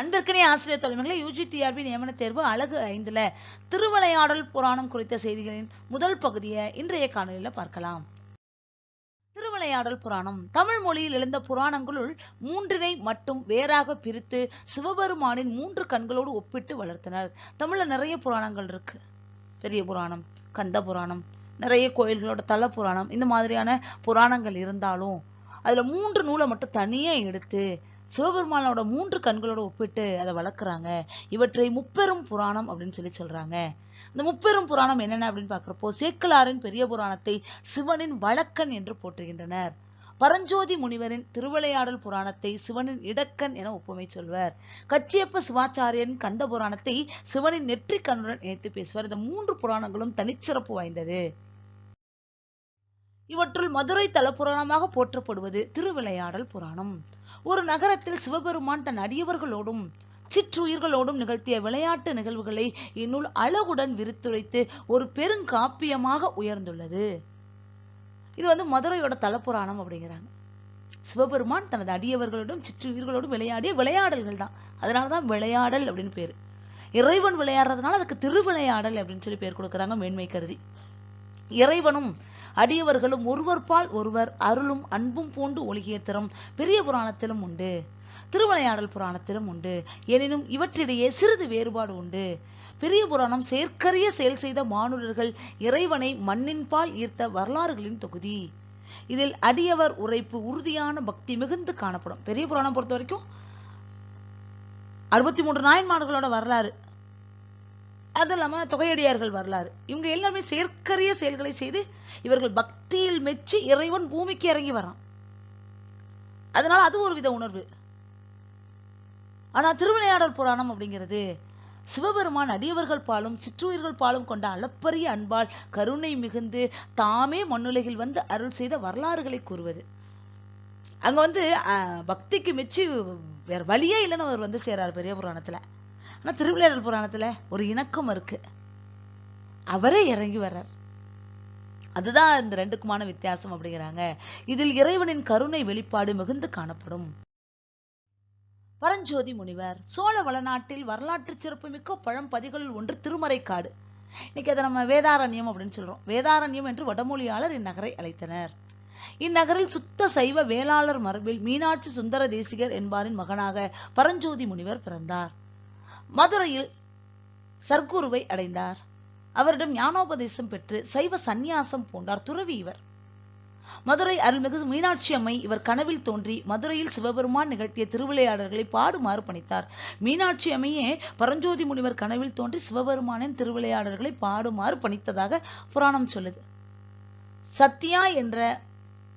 அன்பிற்கனே ஆசிரியர் தலைமைகளை யூஜிடிஆர்பி நியமன தேர்வு அழகு ஐந்துல. திருவிளையாடல் புராணம் குறித்த செய்திகளின் முதல் பகுதியை இன்றைய காணொலியில பார்க்கலாம். திருவிளையாடல் புராணம். தமிழ் மொழியில் எழுந்த புராணங்களுள் மூன்றினை மட்டும் வேறாக பிரித்து சிவபெருமானின் மூன்று கண்களோடு ஒப்பிட்டு வளர்த்தனர். தமிழ்ல நிறைய புராணங்கள் இருக்கு. பெரிய புராணம் கந்த புராணம் நிறைய கோயில்களோட தல புராணம் இந்த மாதிரியான புராணங்கள் இருந்தாலும் அதுல மூன்று நூலை மட்டும் தனியா எடுத்து சிவபெருமானோட மூன்று கண்களோட ஒப்பிட்டு அதை வளர்க்குறாங்க. இவற்றை முப்பெரும் புராணம் அப்படின்னு சொல்லி சொல்றாங்க. இந்த முப்பெரும் புராணம் என்னென்ன அப்படின்னு பாக்குறப்போ சேக்கலாரின் பெரிய புராணத்தை சிவனின் வழக்கன் என்று போற்றுகின்றனர். பரஞ்சோதி முனிவரின் திருவிளையாடல் புராணத்தை சிவனின் இடக்கன் என ஒப்புமை சொல்வர். கச்சியப்ப சிவாச்சாரியன் கந்த புராணத்தை சிவனின் நெற்றிக் கண்ணுடன் இணைத்து பேசுவார். இந்த மூன்று புராணங்களும் தனிச்சிறப்பு வாய்ந்தது. இவற்றுள் மதுரை தலப்புராணமாக போற்றப்படுவது திருவிளையாடல் புராணம். ஒரு நகரத்தில் சிவபெருமான் தன் அடியவர்களோடும் சிற்றுயிர்களோடும் நிகழ்த்திய விளையாட்டு நிகழ்வுகளை இந்நூல் அழகுடன் விரித்துரைத்து ஒரு பெருங்காப்பியமாக உயர்ந்துள்ளது. இது வந்து மதுரையோட தலப்புராணம் அப்படிங்கிறாங்க. சிவபெருமான் தனது அடியவர்களோடும் சிற்றுயிர்களோடும் விளையாடிய விளையாடல்கள் தான். அதனாலதான் விளையாடல் அப்படின்னு பேரு. இறைவன் விளையாடுறதுனால அதுக்கு திருவிளையாடல் அப்படின்னு சொல்லி பேர் கொடுக்கறாங்க மேன்மை கருதி. இறைவனும் அடியவர்களும் ஒருவர்பால் ஒருவர் அருளும் அன்பும் பூண்டு ஒழுகிய திறம் பெரிய புராணத்திலும் உண்டு. திருவிளையாடல் புராணத்திலும் உண்டு. எனினும் இவற்றிடையே சிறிது வேறுபாடு உண்டு. பெரிய புராணம் செயற்கரிய செயல் செய்த மானுடர்கள் இறைவனை மண்ணின்பால் ஈர்த்த வரலாறுகளின் தொகுதி. இதில் அடியவர் உரைப்பு உறுதியான பக்தி மிகுந்து காணப்படும். பெரிய புராணம் பொறுத்த வரைக்கும் அறுபத்தி மூன்று நாயன்மார்களோட வரலாறு. அது இல்லாம தொகையடியார்கள் வரலாறு. இவங்க எல்லாமே செயற்கரிய செயல்களை செய்து இவர்கள் பக்தியில் மெச்சு இறைவன் பூமிக்கு இறங்கி வரான். அதனால அது ஒரு வித உணர்வு. ஆனா திருவிளையாடல் புராணம் அப்படிங்கிறது சிவபெருமான் அடியவர்கள் பாலும் சிற்றுயிர்கள் பாலும் கொண்ட அளப்பரிய அன்பால் கருணை மிகுந்து தாமே மண்ணுலகில் வந்து அருள் செய்த வரலாறுகளை கூறுவது. அங்க வந்து அஹ், பக்திக்கு மெச்சு வேற வழியே இல்லைன்னு அவர் வந்து சேரார் பெரிய புராணத்துல. ஆனா திருவிளையாடல் புராணத்துல ஒரு இணக்கம் இருக்கு. அவரே இறங்கி வர்றார். அதுதான் இந்த ரெண்டுக்குமான வித்தியாசம் அப்படிங்கிறாங்க. இதில் இறைவனின் கருணை வெளிப்பாடு மிகுந்து காணப்படும். பரஞ்சோதி முனிவர் சோழ வளநாட்டில் வரலாற்று சிறப்புமிக்க பழம்பதிகளில் ஒன்று திருமறைக்காடு. இன்னைக்கு அதை நம்ம வேதாரண்யம் அப்படின்னு சொல்றோம். வேதாரண்யம் என்று வடமொழியாளர் இந்நகரை அழைத்தனர். இந்நகரில் சுத்த சைவ வேளாளர் மரபில் மீனாட்சி சுந்தர தேசிகர் என்பாரின் மகனாக பரஞ்சோதி முனிவர் பிறந்தார். மதுரையில் சர்க்குருவை அடைந்தார். அவரிடம் ஞானோபதேசம் பெற்று சைவ சந்நியாசம் பூண்டார் துறவி இவர். மதுரை அருள்மிகு மீனாட்சி அம்மை இவர் கனவில் தோன்றி மதுரையில் சிவபெருமான் நிகழ்த்திய திருவிளையாடல்களை பாடுமாறு பணித்தார். மீனாட்சி அம்மையே பரஞ்சோதி முனிவர் கனவில் தோன்றி சிவபெருமானின் திருவிளையாடல்களை பாடுமாறு பணித்ததாக புராணம் சொல்லுது. சத்யா என்ற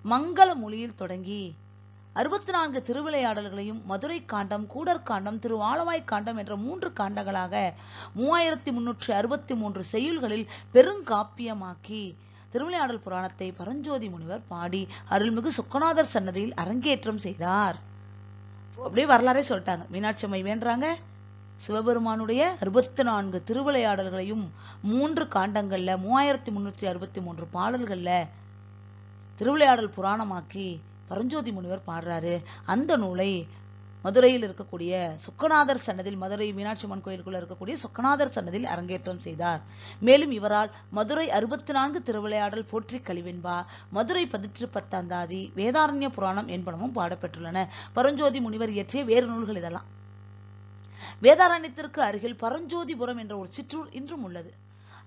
மங்கள மொழியில் தொடங்கி அறுபத்தி நான்கு திருவிளையாடல்களையும் மதுரை காண்டம் கூடர் காண்டம் திரு ஆலவாய் காண்டம் என்ற மூன்று காண்டங்களாக மூவாயிரத்தி முன்னூற்றி அறுபத்தி மூன்று செய்யுள்களில் பெருங்காப்பியமாக்கி திருவிளையாடல் புராணத்தை பரஞ்சோதி முனிவர் பாடி அருள்மிகு சுக்கநாதர் சன்னதியில் அரங்கேற்றம் செய்தார். அப்படியே வரலாறே சொல்லிட்டாங்க. மீனாட்சி அம்மை வேண்டுறாங்க. சிவபெருமானுடைய அறுபத்தி நான்கு திருவிளையாடல்களையும் மூன்று காண்டங்கள்ல மூவாயிரத்தி முன்னூற்றி அறுபத்தி மூன்று பாடல்கள்ல திருவிளையாடல் புராணமாக்கி பரஞ்சோதி முனிவர் பாடுறாரு. அந்த நூலை மதுரையில் இருக்கக்கூடிய சுக்கநாதர் சன்னதில் மதுரை மீனாட்சி அம்மன் கோயிலுக்குள்ள இருக்கக்கூடிய சுக்கநாதர் சன்னதில் அரங்கேற்றம் செய்தார். மேலும் இவரால் மதுரை அறுபத்தி நான்கு திருவிளையாடல் போற்றி கழிவென்பா மதுரை பதிற்று பத்தாந்தாதி வேதாரண்ய புராணம் என்பனவும் பாடப்பெற்றுள்ளன. பரஞ்சோதி முனிவர் இயற்றிய வேறு நூல்கள் இதெல்லாம். வேதாரண்யத்திற்கு அருகில் பரஞ்சோதிபுரம் என்ற ஒரு சிற்றூர் இன்றும் உள்ளது.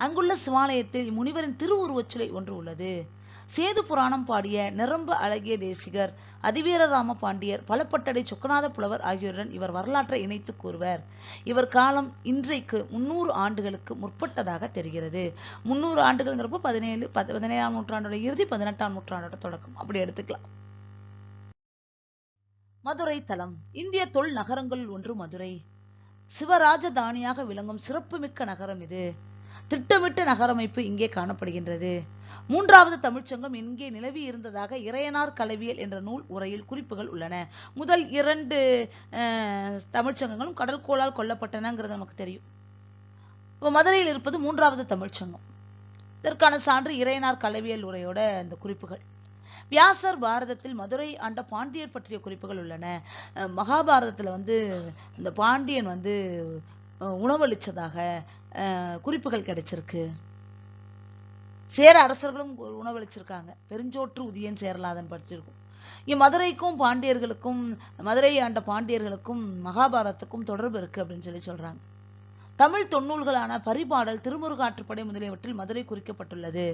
அங்குள்ள சிவாலயத்தில் முனிவரின் திருவுருவச் சிலை ஒன்று உள்ளது. சேது புராணம் பாடிய நிரம்ப அழகிய தேசிகர் அதிவீரராம பாண்டியர் பலப்பட்டடை சொக்கநாத புலவர் ஆகியோருடன் இவர் வரலாற்றை இணைத்து கூறுவர். இவர் காலம் இன்றைக்கு முன்னூறு ஆண்டுகளுக்கு முற்பட்டதாக தெரிகிறது. முன்னூறு ஆண்டுகள்ங்கிறப்போ பதினேழு பதினேழாம் நூற்றாண்டோட இறுதி பதினெட்டாம் நூற்றாண்டோட தொடக்கம். அப்படி எடுத்துக்கலாம். மதுரை தலம். இந்திய தொல் நகரங்களில் ஒன்று மதுரை. சிவராஜதானியாக விளங்கும் சிறப்புமிக்க நகரம் இது. திட்டமிட்ட நகரமைப்பு இங்கே காணப்படுகின்றது. மூன்றாவது தமிழ்ச்சங்கம் இங்கே நிலவி இருந்ததாக இறையனார் கலவியல் என்ற நூல் உரையில் குறிப்புகள் உள்ளன. முதல் இரண்டு அஹ், தமிழ்ச்சங்கங்களும் கடற்கோளால் கொல்லப்பட்டனங்கிறது நமக்கு தெரியும். இப்போ மதுரையில் இருப்பது மூன்றாவது தமிழ்ச்சங்கம். இதற்கான சான்று இறையனார் கலவியல் உரையோட இந்த குறிப்புகள். வியாசர் பாரதத்தில் மதுரை ஆண்ட பாண்டியர் பற்றிய குறிப்புகள் உள்ளன. அஹ் மகாபாரதத்துல வந்து இந்த பாண்டியன் வந்து உணவளிச்சதாக குறிப்புகள் கிடைச்சிருக்கு. சேர அரசர்களும் உணவளிச்சிருக்காங்க. பெருஞ்சோற்று உதியன் சேரலாதன் படிச்சிருக்கும். மதுரைக்கும் பாண்டியர்களுக்கும் மதுரை ஆண்ட பாண்டியர்களுக்கும் மகாபாரதத்துக்கும் தொடர்பு இருக்கு அப்படின்னு சொல்லி சொல்றாங்க. தமிழ் தொன்னூல்களான பரிபாடல் திருமுருகாற்றுப்படை முதலியவற்றில் மதுரை குறிக்கப்பட்டுள்ளது.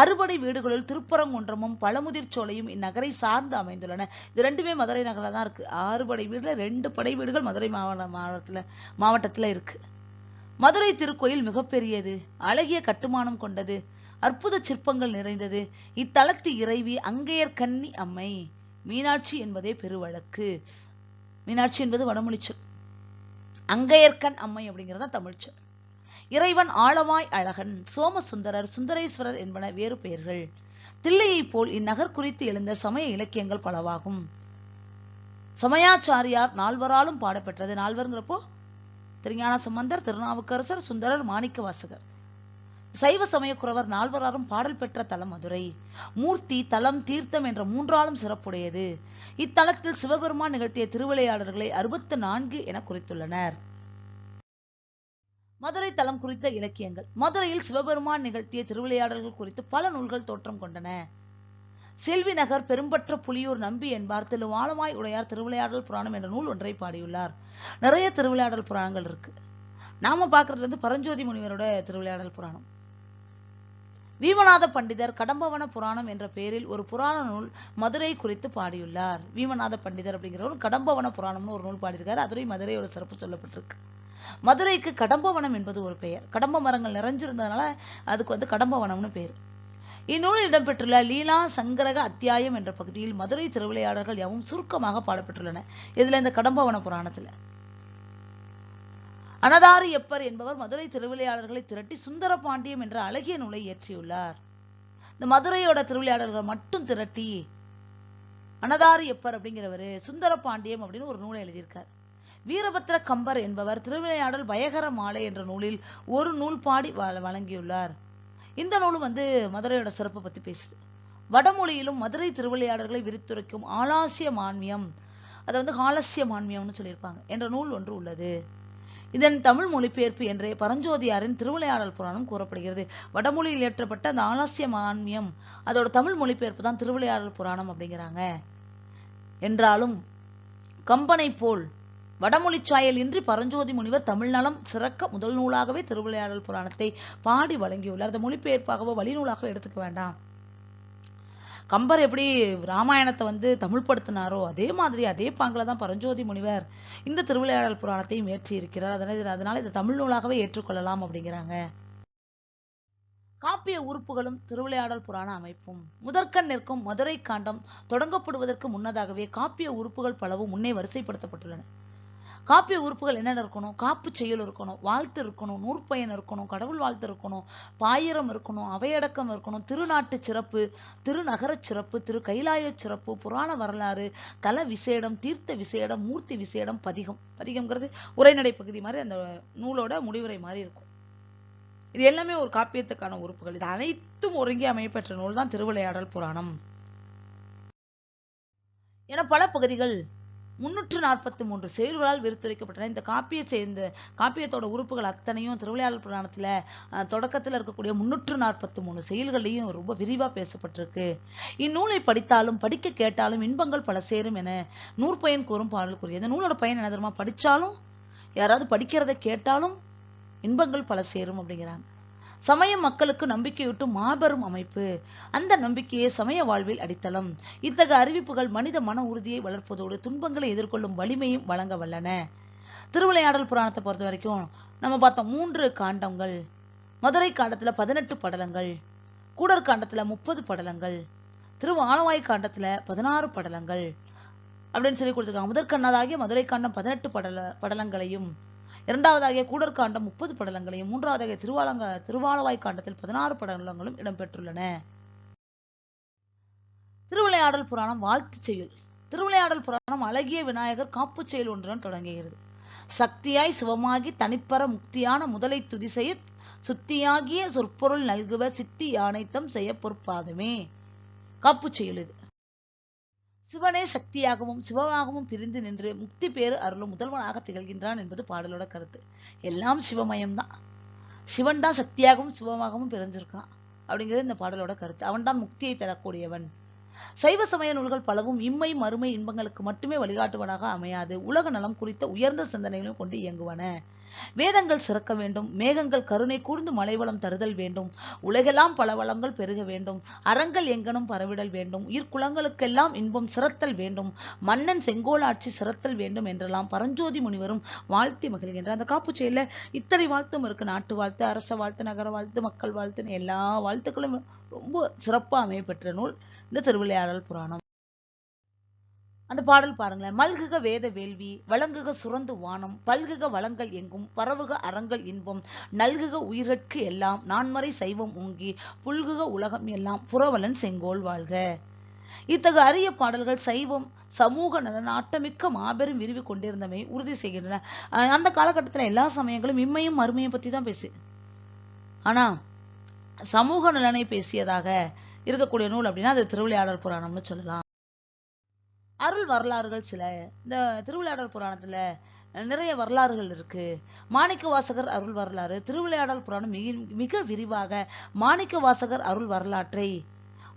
அறுபடை வீடுகளில் திருப்பரங்குன்றமும் பழமுதிர் சோலையும் இந்நகரை சார்ந்து அமைந்துள்ளன. இது ரெண்டுமே மதுரை நகரில் தான் இருக்கு. ஆறுபடை வீடுல ரெண்டு படை வீடுகள் மதுரை மாவட்ட மாவட்டத்துல மாவட்டத்துல இருக்கு. மதுரை திருக்கோயில் மிகப்பெரியது. அழகிய கட்டுமானம் கொண்டது. அற்புத சிற்பங்கள் நிறைந்தது. இத்தலத்து இறைவி அங்கையர் கன்னி அம்மை. மீனாட்சி என்பதே பெருவழக்கு. மீனாட்சி என்பது வடமொழி சொல். அங்கையர்கண் அம்மை அப்படிங்கிறது தான் தமிழ் சொல். இறைவன் ஆழவாய் அழகன் சோமசுந்தரர் சுந்தரேஸ்வரர் என்பன வேறு பெயர்கள். தில்லையைப் போல் இந்நகர் குறித்து எழுந்த சமய இலக்கியங்கள் பலவாகும். சமயாச்சாரியார் நால்வராலும் பாடப்பெற்றது. நால்வருங்கிறப்போ திருஞான சம்பந்தர் திருநாவுக்கரசர் சுந்தரர் மாணிக்க வாசகர் சைவ சமயக்குறவர் நால்வராரும் பாடல் பெற்ற தலம் மதுரை. மூர்த்தி தலம் தீர்த்தம் என்ற மூன்றாலும் சிறப்புடையது. இத்தலத்தில் சிவபெருமான் நிகழ்த்திய திருவிளையாடல்களை அறுபத்து நான்கு என குறித்துள்ளனர். மதுரை தலம் குறித்த இலக்கியங்கள். மதுரையில் சிவபெருமான் நிகழ்த்திய திருவிளையாடல்கள் குறித்து பல நூல்கள் தோற்றம் கொண்டன. செல்வி நகர் பெரும்பற்ற புலியூர் நம்பி என்பார். திரு வாழமாய் உடையார் திருவிளையாடல் புராணம் என்ற நூல் ஒன்றை பாடியுள்ளார். நிறைய திருவிளையாடல் புராணங்கள் இருக்கு. நாம பார்க்கறது வந்து பரஞ்சோதி முனிவரோட திருவிளையாடல் புராணம். வீமநாத பண்டிதர் கடம்பவன புராணம் என்ற பெயரில் ஒரு புராண நூல் மதுரை குறித்து பாடியுள்ளார். வீமநாத பண்டிதர் அப்படிங்கிறவர் கடம்பவன புராணம்னு ஒரு நூல் பாடியிருக்காரு. அதுரை மதுரையோட சிறப்பு சொல்லப்பட்டிருக்கு. மதுரைக்கு கடம்பவனம் என்பது ஒரு பெயர். கடம்ப மரங்கள் நிறைஞ்சிருந்ததுனால அதுக்கு வந்து கடம்பவனம்னு பேர். இந்நூலில் இடம்பெற்றுள்ள லீலா சங்கரக அத்தியாயம் என்ற பகுதியில் மதுரை திருவிளையாடல்கள் யாவும் சுருக்கமாக பாடப்பட்டுள்ளன இதுல இந்த கடம்பவன புராணத்துல. அனதாரி எப்பர் என்பவர் மதுரை திருவிளையாடல்களை திரட்டி சுந்தர பாண்டியம் என்ற அழகிய நூலை இயற்றியுள்ளார். இந்த மதுரையோட திருவிளையாடல்களை மட்டும் திரட்டி அனதாரி எப்பர் அப்படிங்கிறவர் சுந்தர பாண்டியம் அப்படின்னு ஒரு நூலை எழுதியிருக்கார். வீரபத்திர கம்பர் என்பவர் திருவிளையாடல் பயகர மாலை என்ற நூலில் ஒரு நூல் பாடி வ- வழங்கியுள்ளார். இந்த நூலும் வந்து மதுரையோட சிறப்பை பற்றி பேசுது. வடமொழியிலும் மதுரை திருவிளையாடல்களை விரித்துரைக்கும் ஆலாசிய மான்மியம் அதை வந்து ஹாலசிய மான்மியம்னு சொல்லியிருப்பாங்க என்ற நூல் ஒன்று உள்ளது. இதன் தமிழ் மொழிபெயர்ப்பு என்றே பரஞ்சோதியாரின் திருவிளையாடல் புராணம் கூறப்படுகிறது. வடமொழியில் ஏற்றப்பட்ட அந்த ஆலாசிய மான்மியம் அதோட தமிழ் மொழிபெயர்ப்பு தான் திருவிளையாடல் புராணம் அப்படிங்கிறாங்க. என்றாலும் கம்பனை போல் வடமொழிச்சாயல் இன்றி பரஞ்சோதி முனிவர் தமிழ்நலம் சிறக்க முதல் நூலாகவே திருவிளையாடல் புராணத்தை பாடி வழங்கியுள்ளார். அந்த மொழிபெயர்ப்பாகவோ வழிநூலாகவோ எடுத்துக்க வேண்டாம். கம்பர் எப்படி ராமாயணத்தை வந்து தமிழ் படுத்தினாரோ அதே மாதிரி அதே பாங்கில தான் பரஞ்சோதி முனிவர் இந்த திருவிளையாடல் புராணத்தையும் ஏற்றி இருக்கிறார். அதனால் அதனால இதை தமிழ் நூலாகவே ஏற்றுக்கொள்ளலாம் அப்படிங்கிறாங்க. காப்பிய உறுப்புகளும் திருவிளையாடல் புராண அமைப்பும். முதற்கண் நிற்கும் மதுரை காண்டம் தொடங்கப்படுவதற்கு முன்னதாகவே காப்பிய உறுப்புகள் பலவும் முன்னே வரிசைப்படுத்தப்பட்டுள்ளன. காப்பிய உறுப்புகள் என்னென்ன இருக்கணும்? காப்பு செயல் இருக்கணும் வாழ்த்து இருக்கணும் நூற்பயன் இருக்கணும் கடவுள் வாழ்த்து இருக்கணும் பாயிரம் இருக்கணும் அவையடக்கம் இருக்கணும் திருநாட்டு சிறப்பு திருநகர சிறப்பு திரு கைலாய சிறப்பு புராண வரலாறு தல விசேடம் தீர்த்த விசேடம் மூர்த்தி விசேடம் பதிகம். பதிகம்ங்கிறது உரைநடை பகுதி மாதிரி அந்த நூலோட முடிவுரை மாதிரி இருக்கும். இது எல்லாமே ஒரு காப்பியத்துக்கான உறுப்புகள். இது அனைத்தும் ஒருங்கி அமையப்பெற்ற நூல் தான் திருவிளையாடல் புராணம். என பல பகுதிகள் முன்னூற்று நாற்பத்தி மூன்று செயல்களால் விருத்துரைக்கப்பட்டன. இந்த காப்பியை சேர்ந்த காப்பியத்தோட உறுப்புகள் அத்தனையும் திருவிளையாடல் புராணத்தில் தொடக்கத்தில் இருக்கக்கூடிய முன்னூற்று நாற்பத்தி மூணு செயல்களையும் ரொம்ப விரிவாக பேசப்பட்டிருக்கு. இந்நூலை படித்தாலும் படிக்க கேட்டாலும் இன்பங்கள் பல சேரும் என நூற்பயன் கூறும் பாடல் கூறிய இந்த நூலோட பயன் என்ன தெரியுமா? படித்தாலும் யாராவது படிக்கிறதை கேட்டாலும் இன்பங்கள் பல சேரும் அப்படிங்கிறாங்க. சமய மக்களுக்கு நம்பிக்கையூட்டும் மாபெரும் அமைப்பு. அந்த நம்பிக்கையே சமய வாழ்வில் அடித்தளம். இத்தகைய அறிவிப்புகள் மனித மன உறுதியை வளர்ப்பதோடு துன்பங்களை எதிர்கொள்ளும் வலிமையும் வழங்க வல்லன. திருவிளையாடல் புராணத்தை பொறுத்த வரைக்கும் நம்ம பார்த்தோம் மூன்று காண்டங்கள். மதுரை காண்டத்தில் பதினெட்டு படலங்கள். கூடர் காண்டத்தில் முப்பது படலங்கள். திருவானவாய் காண்டத்தில் பதினாறு படலங்கள். அப்படின்னு சொல்லி கொடுத்துருக்காங்க. முதற்கண்ணதாகிய மதுரை காண்டம் பதினெட்டு படல படலங்களையும் இரண்டாவதாகிய கூடற்காண்டம் முப்பது படலங்களையும் மூன்றாவதாகிய திருவாலங்க திருவாலவாய் காண்டத்தில் பதினாறு படலங்களும் இடம்பெற்றுள்ளன. திருவிளையாடல் புராணம் வாழ்த்து செயல். திருவிளையாடல் புராணம் அழகிய விநாயகர் காப்புச் செயல் ஒன்றுடன் தொடங்குகிறது. சக்தியாய் சிவமாகி தனிப்பற முக்தியான முதலை துதி செய்ய சுத்தியாகிய சொற்பொருள் நல்குவ சித்தி யானைத்தம் செய்ய பொறுப்பாதுமே காப்புச் செயல் இது. சிவனே சக்தியாகவும் சிவமாகவும் பிரிந்து நின்று முக்தி பேறு அருளும் முதல்வனாக திகழ்கின்றான் என்பது பாடலோட கருத்து. எல்லாம் சிவமயம்தான். சிவன் தான் சக்தியாகவும் சிவமாகவும் பிரிஞ்சிருக்கான் அப்படிங்கிறது இந்த பாடலோட கருத்து. அவன்தான் முக்தியை தரக்கூடியவன். சைவ சமய நூல்கள் பலவும் இம்மை மறுமை இன்பங்களுக்கு மட்டுமே வழிகாட்டுவனாக அமையாது. உலக நலம் குறித்த உயர்ந்த சிந்தனைகளும் கொண்டு இயங்குவன. வேதங்கள் சிறக்க வேண்டும் மேகங்கள் கருணை கூர்ந்து மலைவளம் தருதல் வேண்டும் உலகெல்லாம் பல வளங்கள் பெருக வேண்டும் அறங்கள் எங்கனும் பரவிடல் வேண்டும் உயிர்குலங்களுக்கெல்லாம் இன்பம் சிறத்தல் வேண்டும் மன்னன் செங்கோலாட்சி சிறத்தல் வேண்டும் என்றெல்லாம் பரஞ்சோதி முனிவரும் வாழ்த்தி மகிழ்கின்ற அந்த காப்புச்செயல இத்தனை வாழ்த்தும் இருக்கு. நாட்டு வாழ்த்து அரச வாழ்த்து நகர வாழ்த்து மக்கள் வாழ்த்துன்னு எல்லா வாழ்த்துக்களும் ரொம்ப சிறப்பா அமையப்பெற்ற நூல். இந்த திருவிளையாடல் புராணம். அந்த பாடல் பாருங்களேன். மல்குக வேத வேள்வி வழங்குக சுரந்து வானம் பல்குக வளங்கள் எங்கும் பரவுக அறங்கள் இன்பம் நல்குக உயிர்கட்கு எல்லாம் நான்மறை சைவம் ஓங்கி புல்குக உலகம் எல்லாம் புறவலன் செங்கோல் வாழ்க. இத்தகு அரிய பாடல்கள் சைவம் சமூக நலன் ஆட்டமிக்க மாபெரும் விரிவு கொண்டிருந்தமை உறுதி செய்கின்றன. அந்த காலகட்டத்தில் எல்லா சமயங்களும் இம்மையும் மறுமையும் பற்றி தான் பேசு. ஆனா சமூக நலனை பேசியதாக இருக்கக்கூடிய நூல் அப்படின்னா அது திருவிளையாடல் புராணம்னு சொல்லலாம். அருள் வரலாறுகள் சில. இந்த திருவிளையாடல் புராணத்துல நிறைய வரலாறுகள் இருக்கு. மாணிக்க வாசகர் அருள் வரலாறு. திருவிளையாடல் புராணம் மிக மிக விரிவாக மாணிக்க வாசகர் அருள் வரலாற்றை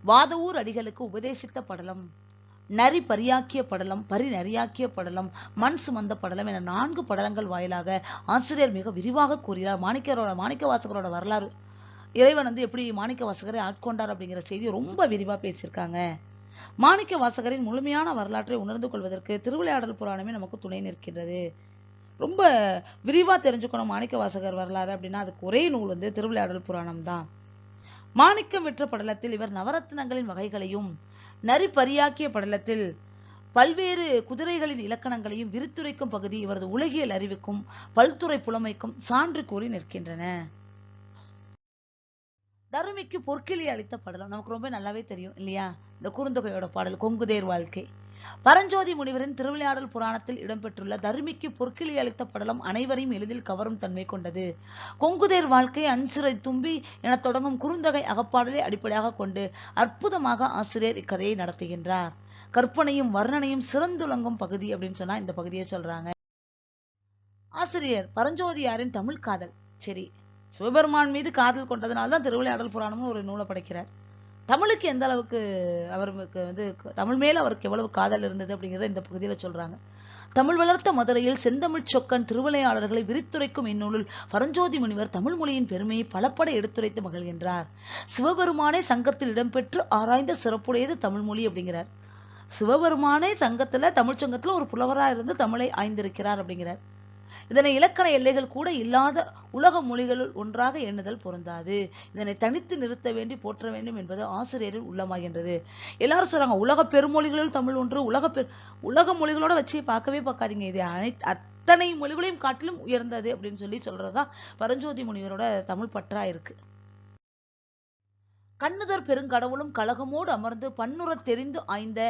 வாதவூர் அடிகளுக்கு உபதேசித்த படலம் நரி பரியாக்கிய படலம் பரி நரியாக்கிய படலம் மண் சுமந்த படலம் என நான்கு படலங்கள் வாயிலாக ஆசிரியர் மிக விரிவாக கூறினார். மாணிக்கரோட மாணிக்க வாசகரோட வரலாறு. இறைவன் வந்து எப்படி மாணிக்க வாசகரை ஆட்கொண்டார் அப்படிங்கிற செய்தி ரொம்ப விரிவாக பேசியிருக்காங்க. மாணிக்க வாசகரின் முழுமையான வரலாற்றை உணர்ந்து கொள்வதற்கு திருவிளையாடல் புராணமே நமக்கு துணை நிற்கின்றது. ரொம்ப விரிவா தெரிஞ்சுக்கணும் மாணிக்க வாசகர் வரலாறு அப்படின்னா அதுக்கு ஒரே நூல் வந்து திருவிளையாடல் புராணம் தான். மாணிக்கம் விற்ற படலத்தில் இவர் நவரத்னங்களின் வகைகளையும் நரி பரியாக்கிய படலத்தில் பல்வேறு குதிரைகளின் இலக்கணங்களையும் விரித்துரைக்கும் பகுதி இவரது உலகியல் அறிவுக்கும் பல்துறை புலமைக்கும் சான்று கூறி நிற்கின்றன. தருமிக்கு பொற்கிளி அளித்த பாடலாம் நமக்கு ரொம்ப நல்லாவே தெரியும் இல்லையா? இந்த குறுந்தொகையோட பாடல் கொங்குதேர் வாழ்க்கை. பரஞ்சோதி முனிவரின் திருவிளையாடல் புராணத்தில் இடம்பெற்றுள்ள தருமிக்கு பொற்கிளி அளித்த படலம் அனைவரையும் எளிதில் கவரும் தன்மை கொண்டது. கொங்குதேர் வாழ்க்கை அஞ்சுரை தும்பி என தொடங்கும் குறுந்தகை அகப்பாடலை அடிப்படையாக கொண்டு அற்புதமாக ஆசிரியர் இக்கதையை நடத்துகின்றார். கற்பனையும் வர்ணனையும் சிறந்துலங்கும் பகுதி அப்படின்னு சொன்னா இந்த பகுதியை சொல்றாங்க. ஆசிரியர் பரஞ்சோதியாரின் தமிழ் காதல்? சரி சிவபெருமான் மீது காதல் கொண்டதுனால தான் திருவிளையாடல் புராணம்னு ஒரு நூலை படைக்கிறார். தமிழுக்கு எந்த அளவுக்கு அவருக்கு வந்து தமிழ் மேல அவருக்கு எவ்வளவு காதல் இருந்தது அப்படிங்கிறத இந்த பகுதியில சொல்றாங்க. தமிழ் வளர்த்த மதுரையில் செந்தமிழ் சொக்கன் திருவிளையாளர்களை விரித்துரைக்கும் இந்நூலில் பரஞ்சோதி முனிவர் தமிழ் மொழியின் பெருமையை பலப்பட எடுத்துரைத்து மகிழ்கின்றார். சிவபெருமானே சங்கத்தில் இடம்பெற்று ஆராய்ந்த சிறப்புடையது தமிழ் மொழி அப்படிங்கிறார். சிவபெருமானே சங்கத்துல தமிழ் சங்கத்துல ஒரு புலவராக இருந்து தமிழை ஆய்ந்திருக்கிறார் அப்படிங்கிறார். இதனை இலக்கண எல்லைகள் கூட இல்லாத உலக மொழிகளுள் ஒன்றாக எண்ணுதல் பொருந்தாது. இதனை தனித்து நிறுத்த வேண்டி போற்ற வேண்டும் என்பது ஆசிரியரில் உள்ளமாகின்றது. எல்லாரும் சொல்றாங்க உலக பெருமொழிகளில் தமிழ் ஒன்று உலக பெரு உலக மொழிகளோட வச்சு பார்க்கவே பார்க்காதீங்க. இது அனைத்து அத்தனை மொழிகளையும் காட்டிலும் உயர்ந்தது அப்படின்னு சொல்லி சொல்றதுதான் பரஞ்சோதி முனிவரோட தமிழ் பற்றா இருக்கு. கண்ணுதர் பெருங்கடவுளும் கழகமோடு அமர்ந்து பன்னுறத் தெரிந்து ஆய்ந்த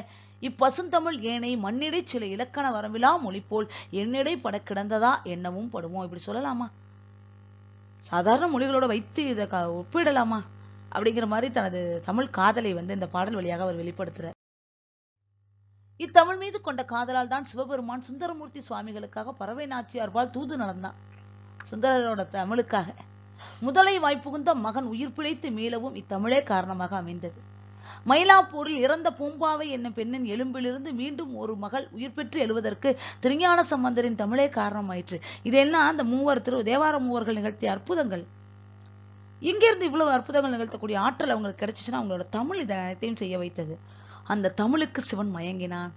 இப்பசுந்தமிழ் ஏனை மண்ணிடை சில இலக்கண வரவிலா மொழி போல் என்னிடை பட கிடந்ததா என்னவும் படுமோ? இப்படி சொல்லலாமா? சாதாரண மொழிகளோட வைத்து இதை ஒப்பிடலாமா? அப்படிங்கிற மாதிரி தனது தமிழ் காதலை வந்து இந்த பாடல் வழியாக அவர் வெளிப்படுத்துறார். இத்தமிழ் மீது கொண்ட காதலால் தான் சிவபெருமான் சுந்தரமூர்த்தி சுவாமிகளுக்காக பறவை நாச்சியார்பால் தூது நடந்தான். சுந்தரரோட தமிழுக்காக. முதலை வாய்ப்புகுந்த மகன் உயிர் பிழைத்து மீளவும் இத்தமிழே காரணமாக அமைந்தது. மயிலாப்பூரில் இறந்த பூம்பாவை என்னும் பெண்ணின் எலும்பிலிருந்து மீண்டும் ஒரு மகள் உயிர் பெற்று எழுவதற்கு திருஞான சம்பந்தரின் தமிழே காரணமாயிற்று. இதெல்லாம் அந்த மூவர் திரு தேவார மூவர்கள் நிகழ்த்திய அற்புதங்கள். இங்கிருந்து இவ்வளவு அற்புதங்கள் நிகழ்த்தக்கூடிய ஆற்றல் அவங்களுக்கு கிடைச்சிச்சுன்னா அவங்களோட தமிழ் இதை அனைத்தையும் செய்ய வைத்தது. அந்த தமிழுக்கு சிவன் மயங்கினான்.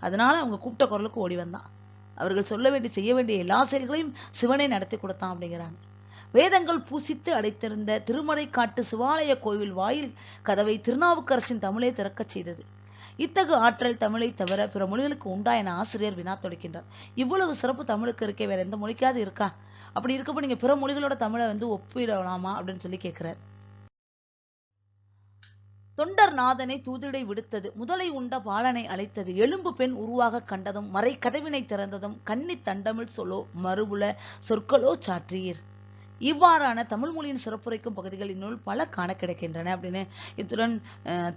அதனால அவங்க கூப்பிட்ட குரலுக்கு ஓடி வந்தான். அவர்கள் சொல்ல வேண்டிய செய்ய வேண்டிய எல்லா செயல்களையும் சிவனை நடத்தி கொடுத்தான் அப்படிங்கிறாங்க. வேதங்கள் பூசித்து அடைத்திருந்த காட்டு சிவாலய கோவில் வாயில் கதவை திருநாவுக்கரசின் தமிழே திறக்கச் செய்தது. இத்தகு ஆற்றல் தமிழை தவிர பிற மொழிகளுக்கு உண்டா என ஆசிரியர் வினா தொடுக்கின்றார். இவ்வளவு சிறப்பு தமிழுக்கு இருக்கே வேற எந்த மொழிக்காவது இருக்கா? அப்படி இருக்கப்போ நீங்க பிற மொழிகளோட தமிழை வந்து ஒப்பிடலாமா அப்படின்னு சொல்லி கேட்கிறார் தொண்டர் நாதனை தூதிடை விடுத்தது முதலை உண்ட பாலனை அழைத்தது எலும்பு பெண் உருவாக கண்டதும் மறை கதவினை திறந்ததும் கன்னி தண்டமிழ் சொல்லோ மறுபுல சொற்களோ சாற்றீர் இவ்வாறான தமிழ் மொழியின் சிறப்புரைக்கும் பகுதிகள் இந்நூல் பல காண கிடைக்கின்றன அப்படின்னு இத்துடன்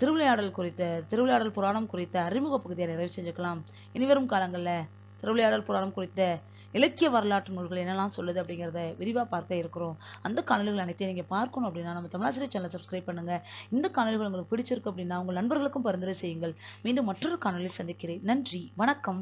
திருவிளையாடல் குறித்த திருவிளையாடல் புராணம் குறித்த அறிமுக பகுதியை நிறைவு செஞ்சுக்கலாம். இனிவரும் காலங்கள்ல திருவிளையாடல் புராணம் குறித்த இலக்கிய வரலாற்று நூல்கள் என்னெல்லாம் சொல்லுது அப்படிங்கிறத விரிவா பார்க்க இருக்கிறோம். அந்த காணொலிகள் அனைத்தையும் நீங்க பார்க்கணும் அப்படின்னா நம்ம தமிழாசிரியர் சேனலை சப்ஸ்கிரைப் பண்ணுங்க. இந்த காணொலிகள் உங்களுக்கு பிடிச்சிருக்கு அப்படின்னா உங்கள் நண்பர்களுக்கும் பரிந்துரை செய்யுங்கள். மீண்டும் மற்றொரு காணொலியில் சந்திக்கிறேன். நன்றி. வணக்கம்.